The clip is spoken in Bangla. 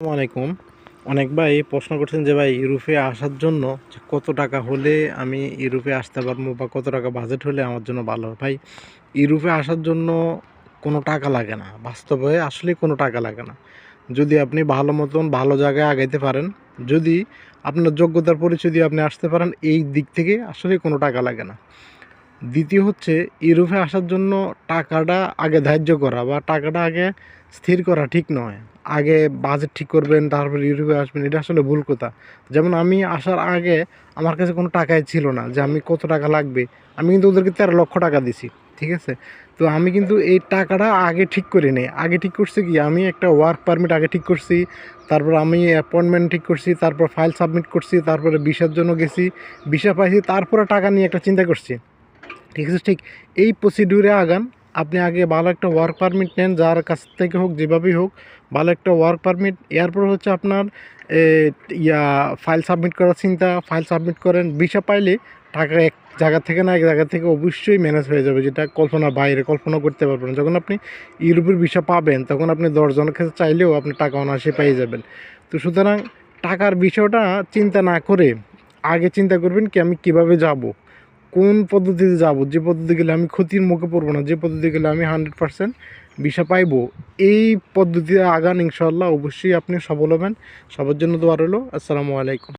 আসসালামু আলাইকুম। অনেক ভাই প্রশ্ন করছেন যে ভাই, ইউরোপে আসার জন্য কত টাকা হলে আমি ইউরোপে আসতে পারব বা কত টাকা বাজেট হলে আমার জন্য ভালো ভাই, ইউরোপে আসার জন্য কোনো টাকা লাগে না। বাস্তবে আসলে কোনো টাকা লাগে না। যদি আপনি ভালো মতন ভালো জায়গায় আগাইতে পারেন, যদি আপনার যোগ্যতার পরিচয় দিয়ে আপনি আসতে পারেন, এই দিক থেকে আসলে কোনো টাকা লাগে না। দ্বিতীয় হচ্ছে, ইউরোপে আসার জন্য টাকাটা আগে ধার্য করা বা টাকাটা আগে স্থির করা ঠিক নয়। আগে বাজেট ঠিক করবেন, তারপর ইউরোপে আসবেন, এটা আসলে ভুল কথা। যেমন আমি আসার আগে আমার কাছে কোনো টাকাই ছিল না যে আমি কত টাকা লাগবে। আমি কিন্তু ওদেরকে তেরো লক্ষ টাকা দিছি, ঠিক আছে? তো আমি কিন্তু এই টাকাটা আগে ঠিক করে নিই। আগে ঠিক করছি কি? আমি একটা ওয়ার্ক পারমিট আগে ঠিক করছি, তারপর আমি অ্যাপয়েন্টমেন্ট ঠিক করছি, তারপর ফাইল সাবমিট করছি, তারপরে ভিসার জন্য গেছি। ভিসা পাইছি, তারপরে টাকা নিয়ে একটা চিন্তা করছি। ঠিক আছে, ঠিক। এই প্রসিডিউরে আগান। আপনি আগে ভালো একটা ওয়ার্ক পারমিট নেন, যার কাছ থেকে হোক, যেভাবেই হোক, ভালো একটা ওয়ার্ক পারমিট এরপর হচ্ছে আপনার ইয়া ফাইল সাবমিট করার চিন্তা। ফাইল সাবমিট করেন ভিসা পাইলে টাকা এক জায়গা থেকে না এক জায়গা থেকে অবশ্যই ম্যানেজ হয়ে যাবে। যেটা কল্পনা বাইরে কল্পনা করতে পারবেন। যখন আপনি ইউরোপের ভিসা পাবেন, তখন আপনি দশজনের কাছে চাইলেও আপনি টাকা অনায়াসে পেয়ে যাবেন। তো সুতরাং টাকার বিষয়টা চিন্তা না করে আগে চিন্তা করবেন কি আমি কীভাবে যাব। কোন পদ্ধতিতে যাব? যে পদ্ধতি গেলে আমি ক্ষতির মুখে পড়ব না, যে পদ্ধতি গেলে আমি হান্ড্রেড পারসেন্ট ভিসা পাইবো, এই পদ্ধতিতে আগান ইনশাল্লাহ অবশ্যই আপনি সফল হবেন। সবার জন্য দোয়া রইল। আসসালামু আলাইকুম।